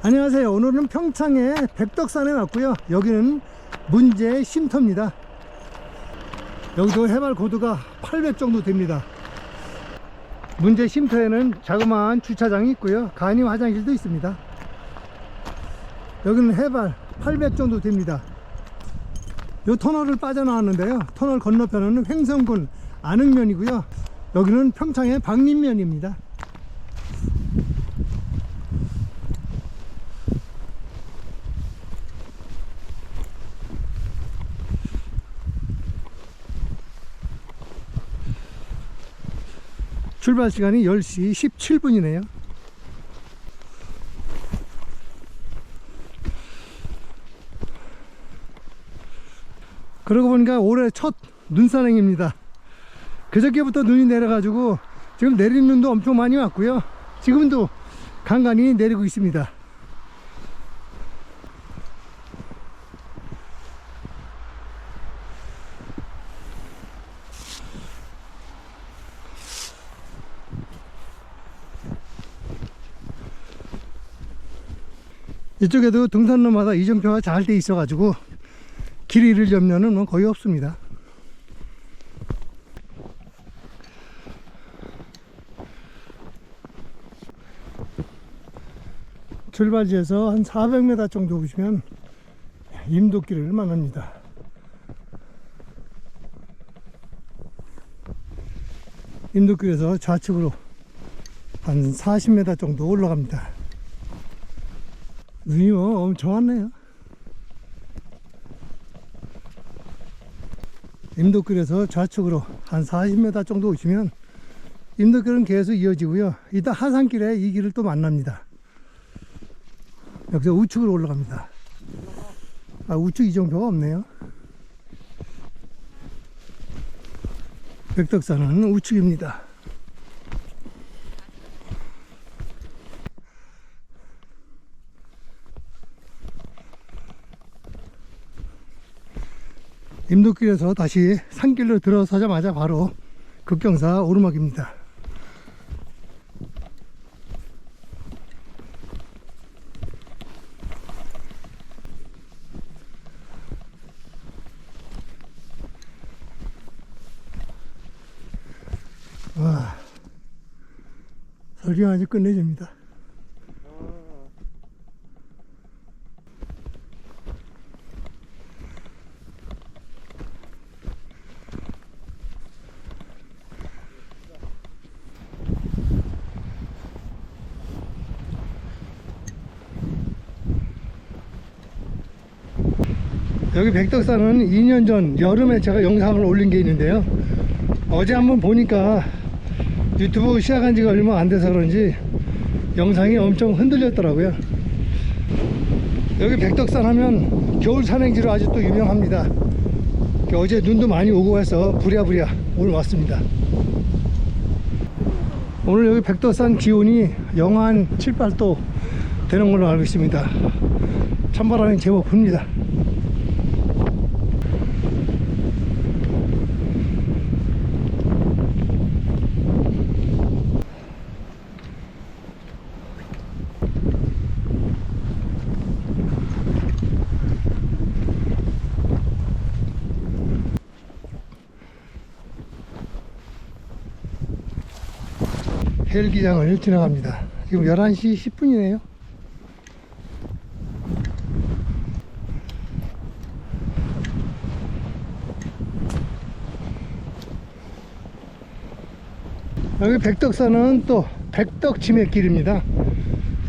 안녕하세요. 오늘은 평창의 백덕산에 왔고요. 여기는 문제 쉼터입니다. 여기도 해발 고도가 800 정도 됩니다. 문제 쉼터에는 자그마한 주차장이 있고요. 간이 화장실도 있습니다. 여기는 해발 800 정도 됩니다. 요 터널을 빠져나왔는데요. 터널 건너편은 횡성군 안흥면이고요. 여기는 평창의 박림면입니다. 출발 시간이 10시 17분이네요. 그러고 보니까 올해 첫 눈사랭입니다. 그저께부터 눈이 내려가지고 지금 내리는 눈도 엄청 많이 왔고요. 지금도 간간히 내리고 있습니다. 이쪽에도 등산로마다 이정표가 잘 돼 있어 가지고 길 잃을 염려는 뭐 거의 없습니다. 출발지에서 한 400m 정도 오시면 임도길을 만납니다. 임도길에서 좌측으로 한 40m 정도 올라갑니다. 눈이 뭐 엄청 왔네요. 임도길에서 좌측으로 한 40m 정도 오시면 임도길은 계속 이어지고요. 이따 하산길에 이 길을 또 만납니다. 여기서 우측으로 올라갑니다. 아, 우측 이정표가 없네요. 백덕산은 우측입니다. 임도길에서 다시 산길로 들어서자마자 바로 급경사 오르막입니다. 와, 설경 아주 끝내줍니다. 여기 백덕산은 2년 전 여름에 제가 영상을 올린 게 있는데요. 어제 한번 보니까 유튜브 시작한 지가 얼마 안 돼서 그런지 영상이 엄청 흔들렸더라고요. 여기 백덕산 하면 겨울 산행지로 아주 또 유명합니다. 어제 눈도 많이 오고 해서 부랴부랴 오늘 왔습니다. 오늘 여기 백덕산 기온이 영하 한 7, 8도 되는 걸로 알고 있습니다. 찬바람이 제법 붑니다. 헬기장을 지나갑니다. 지금 11시 10분이네요. 여기 백덕산은 또 백덕지맥길입니다.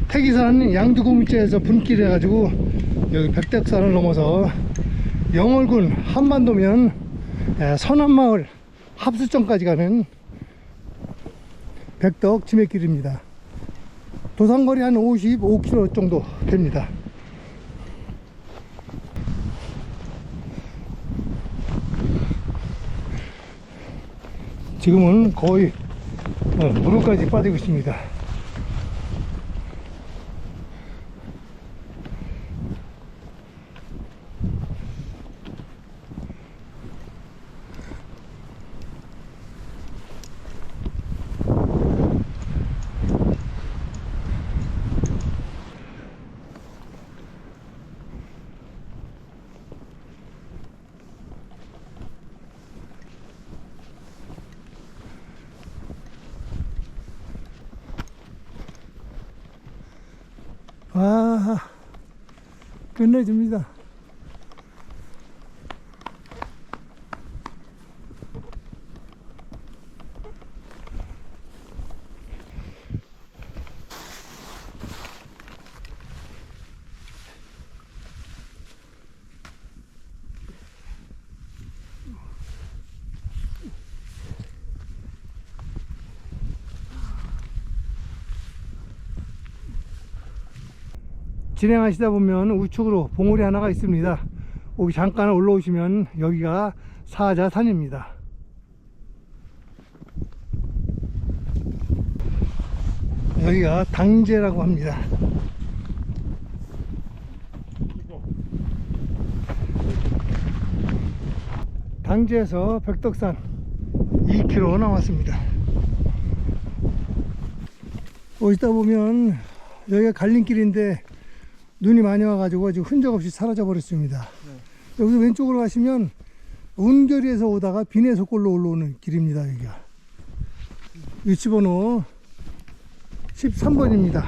태기산 양두구미자에서 분길 해가지고 여기 백덕산을 넘어서 영월군 한반도면 에, 선암마을 합수점까지 가는 백덕 지맥길입니다. 도상거리 한 55km 정도 됩니다. 지금은 거의 어, 무릎까지 빠지고 있습니다. 아, 끝내줍니다. 진행하시다 보면 우측으로 봉우리 하나가 있습니다. 여기 잠깐 올라오시면 여기가 사자산입니다. 여기가 당제라고 합니다. 당제에서 백덕산 2km 남았습니다. 오시다 보면 여기가 갈림길인데 눈이 많이 와가지고 지금 흔적 없이 사라져 버렸습니다. 여기서 왼쪽으로 가시면 운결리에서 오다가 비내속골로 올라오는 길입니다. 여기가 위치번호 13번입니다.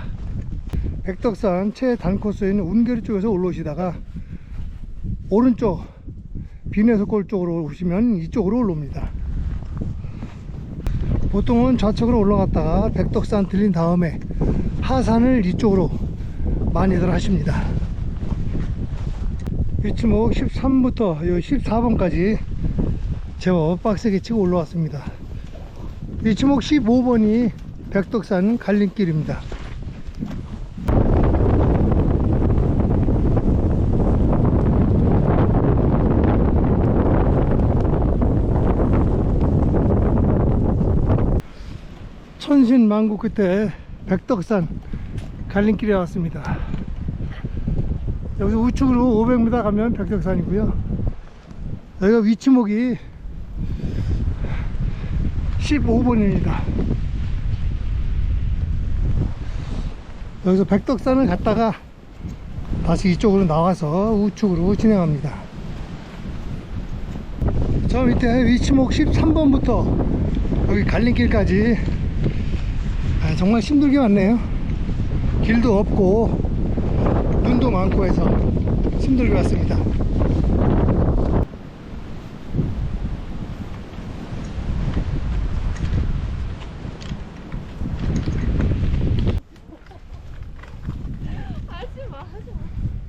백덕산 최단 코스에 있는 운결리 쪽에서 올라오시다가 오른쪽 비내속골 쪽으로 오시면 이쪽으로 올라옵니다. 보통은 좌측으로 올라갔다가 백덕산 들린 다음에 하산을 이쪽으로 많이들 하십니다. 위치목 13부터 14번까지 제법 빡세게 치고 올라왔습니다. 위치목 15번이 백덕산 갈림길입니다. 천신만고 끝에 백덕산 갈림길에 왔습니다. 여기서 우측으로 500m 가면 백덕산이고요. 여기가 위치목이 15번입니다. 여기서 백덕산을 갔다가 다시 이쪽으로 나와서 우측으로 진행합니다. 저 밑에 위치목 13번부터 여기 갈림길까지 아, 정말 힘들게 왔네요. 길도 없고 눈도 많고 해서 힘들게 왔습니다.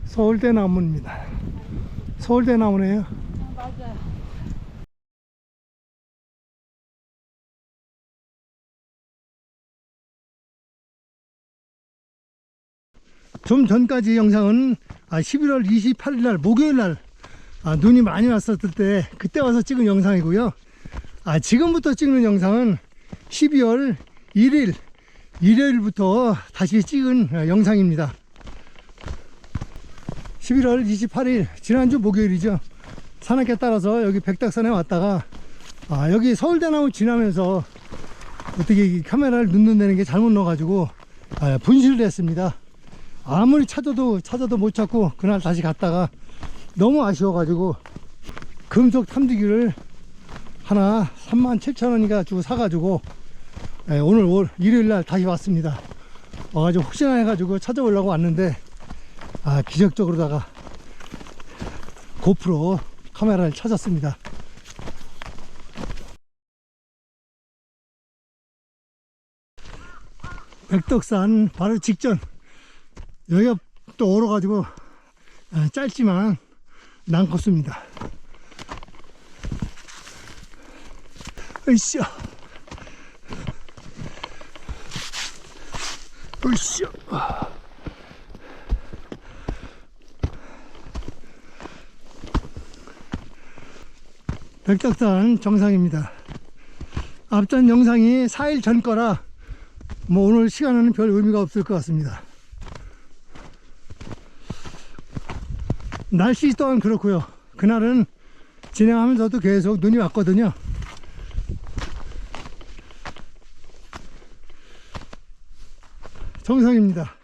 서울대 나무입니다. 서울대 나무네요. 좀 전까지 영상은 아, 11월 28일 날 목요일 날 아, 눈이 많이 왔었을 때 그때 와서 찍은 영상이고요. 아, 지금부터 찍는 영상은 12월 1일 일요일부터 다시 찍은 아, 영상입니다. 11월 28일 지난주 목요일이죠. 산악회 따라서 여기 백덕산에 왔다가 아, 여기 서울대나무 지나면서 어떻게 이 카메라를 눈눈대는 게 잘못 넣어가지고 아, 분실을 했습니다. 아무리 찾아도 찾아도 못 찾고 그날 다시 갔다가 너무 아쉬워가지고 금속 탐지기를 하나 3만 7천 원인가 주고 사가지고 예, 오늘 월- 일요일날 다시 왔습니다. 와가지고 혹시나 해가지고 찾아오려고 왔는데 아 기적적으로다가 고프로 카메라를 찾았습니다. 백덕산 바로 직전 여기가 또 얼어가지고 아, 짧지만 난컸습니다. 으쌰. 으쌰. 백덕산 정상입니다. 앞전 영상이 4일 전 거라 뭐 오늘 시간은 별 의미가 없을 것 같습니다. 날씨 또한 그렇고요. 그날은 진행하면서도 계속 눈이 왔거든요. 정상입니다.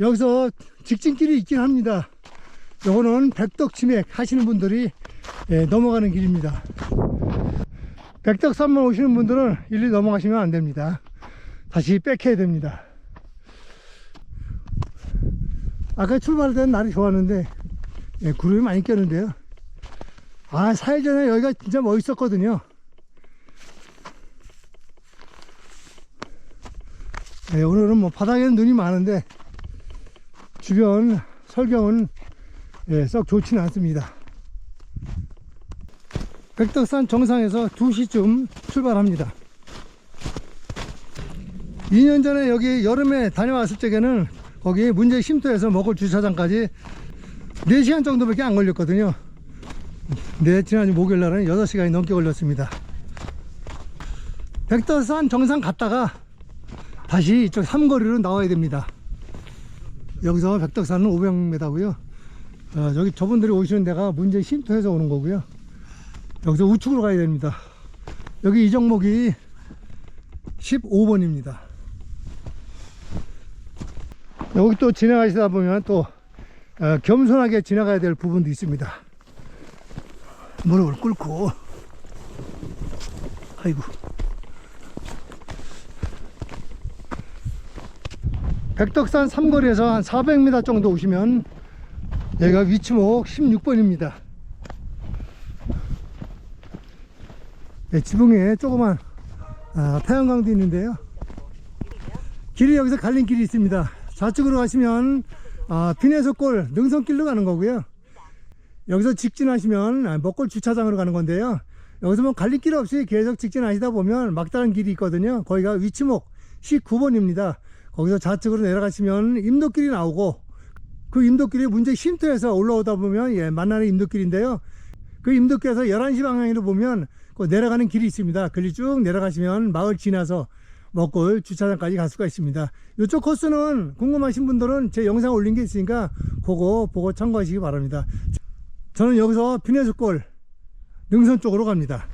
여기서 직진길이 있긴 합니다. 요거는 백덕치맥 하시는 분들이 예, 넘어가는 길입니다. 백덕산만 오시는 분들은 일리 넘어가시면 안 됩니다. 다시 백해야 됩니다. 아까 때는 날이 좋았는데 예, 구름이 많이 꼈는데요. 아, 4일 전에 여기가 진짜 멋있었거든요. 예, 오늘은 뭐 바닥에는 눈이 많은데 주변 설경은 예, 썩 좋지는 않습니다. 백덕산 정상에서 2시쯤 출발합니다. 2년 전에 여기 여름에 다녀왔을 적에는 거기 문제 쉼터에서 먹을 주차장까지 4시간 정도밖에 안 걸렸거든요. 네, 지난 목요일 날은 6시간이 넘게 걸렸습니다. 백덕산 정상 갔다가 다시 이쪽 삼거리로 나와야 됩니다. 여기서 백덕산은 500m고요. 어, 여기 저분들이 오시는 데가 문제 쉼터에서 오는 거고요. 여기서 우측으로 가야 됩니다. 여기 이 종목이 15번입니다. 여기 또 지나가시다 보면 또 어, 겸손하게 지나가야 될 부분도 있습니다. 무릎을 꿇고 아이고 백덕산 삼거리에서 한 400m 정도 오시면 여기가 위치목 16번입니다. 네, 지붕에 조그만 아, 태양광도 있는데요. 길이 여기서 갈린 길이 있습니다. 좌측으로 가시면 아, 비내석골 능선길로 가는 거고요. 여기서 직진하시면 아, 먹골 주차장으로 가는 건데요. 여기서 뭐 갈림길 없이 계속 직진하시다 보면 막다른 길이 있거든요. 거기가 위치목 19번입니다. 거기서 좌측으로 내려가시면 임도길이 나오고 그 임도길이 문제 쉼터에서 올라오다 보면 예, 만나는 임도길인데요. 그 임도길에서 11시 방향으로 보면 그 내려가는 길이 있습니다. 그리 쭉 내려가시면 마을 지나서 먹골 주차장까지 갈 수가 있습니다. 이쪽 코스는 궁금하신 분들은 제 영상 올린 게 있으니까 그거 보고 참고하시기 바랍니다. 저는 여기서 비내수골 능선 쪽으로 갑니다.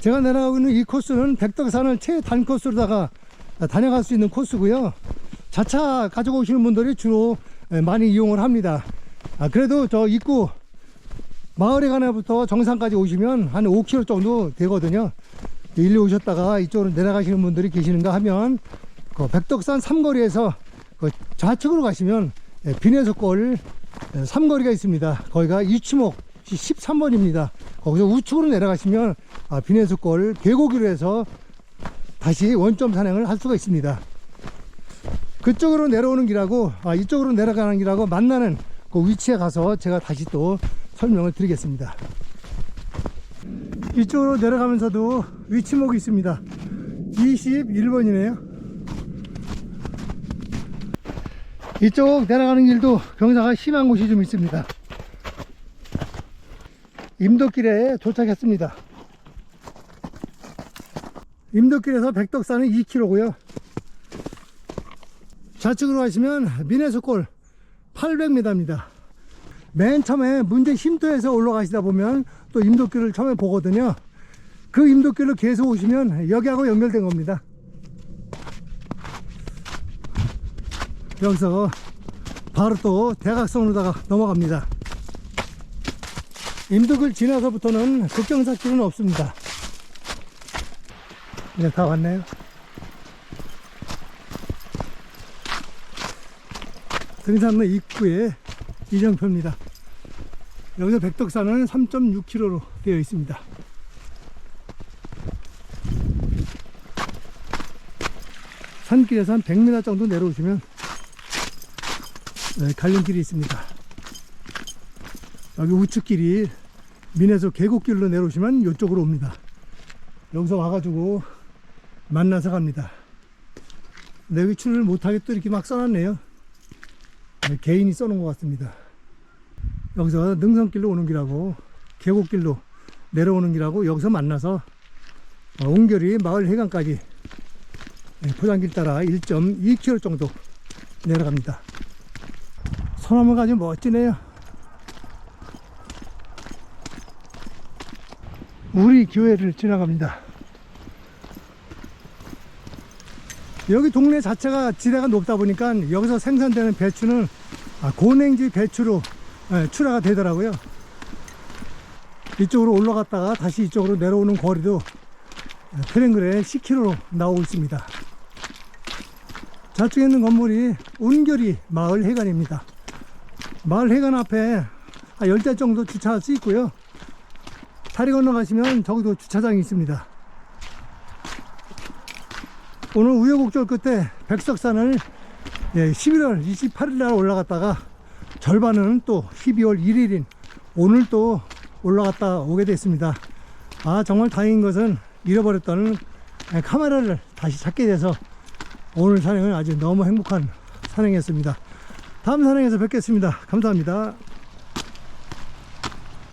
제가 내려가고 있는 이 코스는 백덕산을 최단 코스로다가 다녀갈 수 있는 코스고요. 자차 가지고 오시는 분들이 주로 많이 이용을 합니다. 아, 그래도 저 입구 마을에 가나부터 정상까지 오시면 한 5km 정도 되거든요. 일리 오셨다가 이쪽으로 내려가시는 분들이 계시는가 하면 그 백덕산 삼거리에서 그 좌측으로 가시면 비내석골 삼거리가 있습니다. 거기가 이치목 13번입니다. 거기서 우측으로 내려가시면 아, 비내석골 계곡으로 해서 다시 원점 산행을 할 수가 있습니다. 그쪽으로 내려오는 길하고 아, 이쪽으로 내려가는 길하고 만나는 그 위치에 가서 제가 다시 또 설명을 드리겠습니다. 이쪽으로 내려가면서도 위치목이 있습니다. 21번이네요. 이쪽 내려가는 길도 경사가 심한 곳이 좀 있습니다. 임도길에 도착했습니다. 임도길에서 백덕산은 2km고요. 좌측으로 가시면 미네소골 800m입니다. 맨 처음에 문제 쉼터에서 올라가시다 보면 또 임도길을 처음에 보거든요. 그 임도길로 계속 오시면 여기하고 연결된 겁니다. 여기서 바로 또 대각선으로다가 넘어갑니다. 임도길 지나서부터는 국경사길은 없습니다. 이제 다 왔네요. 등산로 입구에 이정표입니다. 여기서 백덕산은 3.6km로 되어 있습니다. 산길에서 한 100m 정도 내려오시면 네, 갈림길이 있습니다. 여기 우측길이 민에서 계곡길로 내려오시면 이쪽으로 옵니다. 여기서 와가지고 만나서 갑니다. 여기 출을 못하게 또 이렇게 막 써놨네요. 네, 개인이 써놓은 것 같습니다. 여기서 능선길로 오는 길하고 계곡길로 내려오는 길하고 여기서 만나서 어, 옹결이 마을 해관까지 네, 포장길 따라 1.2km 정도 내려갑니다. 소나무가 아주 멋지네요. 우리 교회를 지나갑니다. 여기 동네 자체가 지대가 높다 보니까 여기서 생산되는 배추는 아, 고냉지 배추로 예, 출하가 되더라고요. 이쪽으로 올라갔다가 다시 이쪽으로 내려오는 거리도 트랭글에 10km 나오고 있습니다. 좌측에 있는 건물이 온결이 마을 회관입니다. 마을 회관 앞에 한 10대 정도 주차할 수 있고요. 다리 건너가시면 저기도 주차장이 있습니다. 오늘 우여곡절 끝에 백석산을 예, 11월 28일 날 올라갔다가 절반은 또 12월 1일인 오늘 또 올라갔다 오게 됐습니다. 아 정말 다행인 것은 잃어버렸던 예, 카메라를 다시 찾게 돼서 오늘 산행은 아주 너무 행복한 산행이었습니다. 다음 산행에서 뵙겠습니다. 감사합니다.